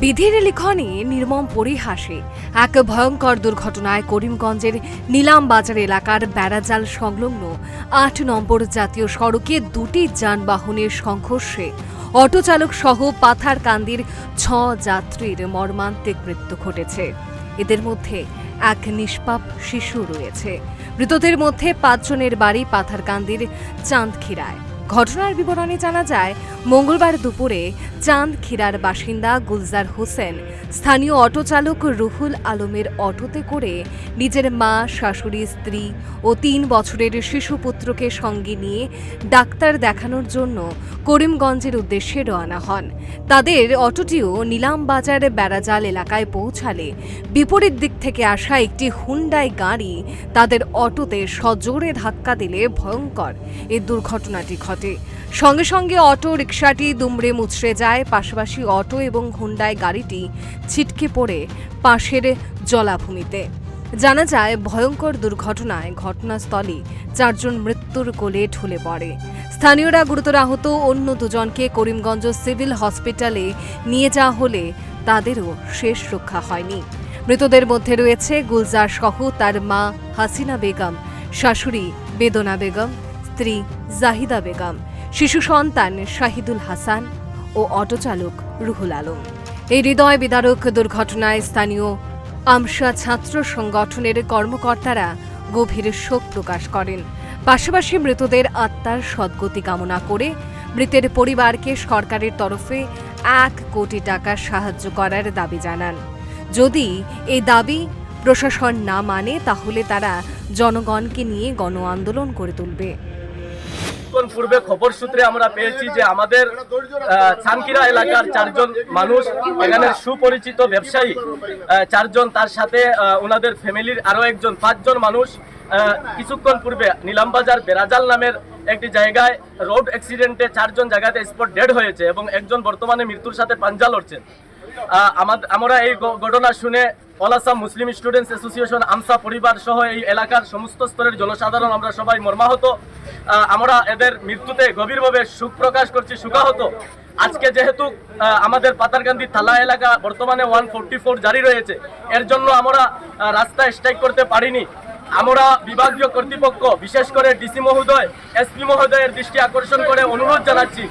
বিধির লিখনে নির্মম পরিহাসে। এক ভয়ঙ্কর দুর্ঘটনায় করিমগঞ্জের নিলাম বাজার এলাকার বেড়াজাল সংলগ্ন আট নম্বর জাতীয় সড়কে দুটি যানবাহনের সংঘর্ষে অটো চালক সহ পাথারকান্দির ছ যাত্রীর মর্মান্তিক মৃত্যু ঘটেছে। এদের মধ্যে এক নিষ্পাপ শিশু রয়েছে। মৃতদের মধ্যে পাঁচজনের বাড়ি পাথারকান্দির চাঁদখিরায়। ঘটনার বিবরণে জানা যায়, মঙ্গলবার দুপুরে চাঁদখিরার বাসিন্দা গুলজার হোসেন স্থানীয় অটো চালক রুহুল আলমের অটোতে করে নিজের মা, শাশুড়ি, স্ত্রী ও তিন বছরের শিশুপুত্রকে সঙ্গে নিয়ে ডাক্তার দেখানোর জন্য করিমগঞ্জের উদ্দেশ্যে রওনা হন। তাদের অটোটিও নিলামবাজার বেড়াজাল এলাকায় পৌঁছালে বিপরীত দিক থেকে আসা একটি হুন্ডাই গাড়ি তাদের অটোতে সজোরে ধাক্কা দিলে ভয়ঙ্কর। এই দুর্ঘটনাটি ঘটে। সঙ্গে সঙ্গে অটো রিকশাটি দুমড়ে মুচড়ে যায়, পাশাপাশি অটো এবং হুন্ডাই গাড়িটি ছিটকে পড়ে পাশের জলাভূমিতে। জানা যায়, ভয়ঙ্কর দুর্ঘটনায় ঘটনাস্থলে চারজন মৃত্যুর কোলে ঢলে পড়ে। স্থানীয়রা গুরুতর আহত অন্য দুজনকে করিমগঞ্জ সিভিল হসপিটালে নিয়ে যাওয়া হলে তাদেরও শেষ রক্ষা হয়নি। মৃতদের মধ্যে রয়েছে গুলজার সহ তার মা হাসিনা বেগম, শাশুড়ি বেদনা বেগম স্ত্রী জাহিদা বেগম, শিশু সন্তান শাহিদুল হাসান ও অটো চালক রুহুল আলম। এই হৃদয় বিদারক দুর্ঘটনায় স্থানীয় আমসা ছাত্র সংগঠনের কর্মকর্তারা গভীর শোক প্রকাশ করেন। পাশাপাশি মৃতদের আত্মার সদ্গতি কামনা করে মৃতের পরিবারকে সরকারের তরফে এক কোটি টাকা সাহায্য করার দাবি জানান। যদি এই দাবি প্রশাসন না মানে তাহলে তারা জনগণকে নিয়ে গণ আন্দোলন করে তুলবে। কিছুক্ষণ পূর্বে খবর সূত্রে আমরা পেয়েছি যে আমাদের আহ, ছানকিরা এলাকার চারজন মানুষ এখানে সুপরিচিত ব্যবসায়ী চারজন তার সাথে ওনাদের ফ্যামিলির আরও একজন পাঁচজন মানুষ কিছুক্ষণ পূর্বে নীলামবাজার বেরাজাল নামের একটি জায়গায় রোড অ্যাক্সিডেন্টে চারজন জায়গাতে স্পট ডেড হয়েছে এবং একজন বর্তমানে মৃত্যুর সাথে পাঞ্জা লড়ছেন আমরা এই ঘটনা শুনে all Assam Muslim students association AAMSA পরিবার সহ এই এলাকার সমস্ত স্তরের জনসাধারণ আমরা সবাই মর্মাহত। আমরা এদের মৃত্যুতে গভীরভাবে সুখ প্রকাশ করছি, সুখাহত। আজকে যেহেতু আমাদের পাতারকান্দি থালা এলাকা বর্তমানে ওয়ান জারি রয়েছে, এর জন্য আমরা রাস্তায় স্ট্রাইক করতে পারিনি। আমরা বিভাগীয় কর্তৃপক্ষ, বিশেষ করে ডিসি মহোদয়, এসপি মহোদয়ের দৃষ্টি আকর্ষণ করে অনুরোধ জানাচ্ছি,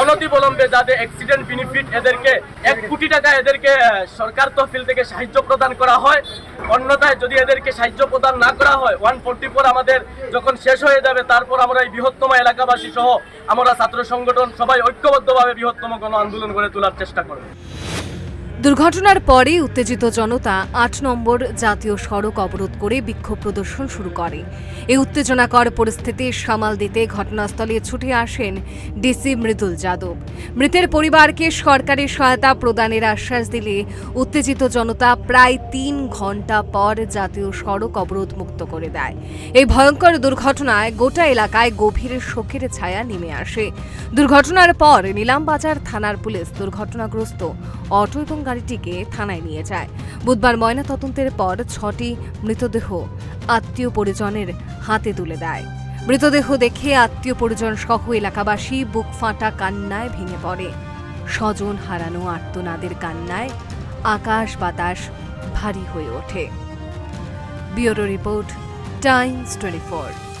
অনতিবিলম্বে যাতে অ্যাক্সিডেন্ট বেনিফিট এদেরকে, এক কোটি টাকা এদেরকে সরকার তহফিল থেকে সাহায্য প্রদান করা হয়। অন্যথায় যদি এদেরকে সাহায্য প্রদান না করা হয়, ওয়ান ফোরটি ফোর আমাদের যখন শেষ হয়ে যাবে, তারপর আমরা এই বৃহত্তম এলাকাবাসী সহ আমরা ছাত্র সংগঠন সবাই ঐক্যবদ্ধভাবে বৃহত্তম গণ আন্দোলন গড়ে তোলার চেষ্টা করব। দুর্ঘটনার পরে উত্তেজিত জনতা আট নম্বর জাতীয় সড়ক অবরোধ করে বিক্ষোভ প্রদর্শন শুরু করে। এই উত্তেজনাকর পরিস্থিতি সামাল দিতে ঘটনাস্থলে ছুটে আসেন ডিসি মৃদুল যাদব। মৃতের পরিবারকে সরকারি সহায়তা প্রদানের আশ্বাস দিলে উত্তেজিত জনতা প্রায় তিন ঘণ্টা পর জাতীয় সড়ক অবরোধ মুক্ত করে দেয়। এই ভয়ঙ্কর দুর্ঘটনায় গোটা এলাকায় গভীর শোকের ছায়া নেমে আসে। দুর্ঘটনার পর নিলামবাজার থানার পুলিশ দুর্ঘটনাগ্রস্ত অটো এবং গাড়িটিকে থানায় নিয়ে যায়। বুধবার ময়না তদন্তের পর ছটি মৃতদেহ আত্মীয় পরিজনের হাতে তুলে দেয়। মৃতদেহ দেখে আত্মীয় পরিজন সহ এলাকাবাসী বুক ফাঁটা কান্নায় ভেঙে পড়ে। স্বজন হারানো আর্তনাদের কান্নায় আকাশ বাতাস ভারী হয়ে ওঠে। Bureau report Times twenty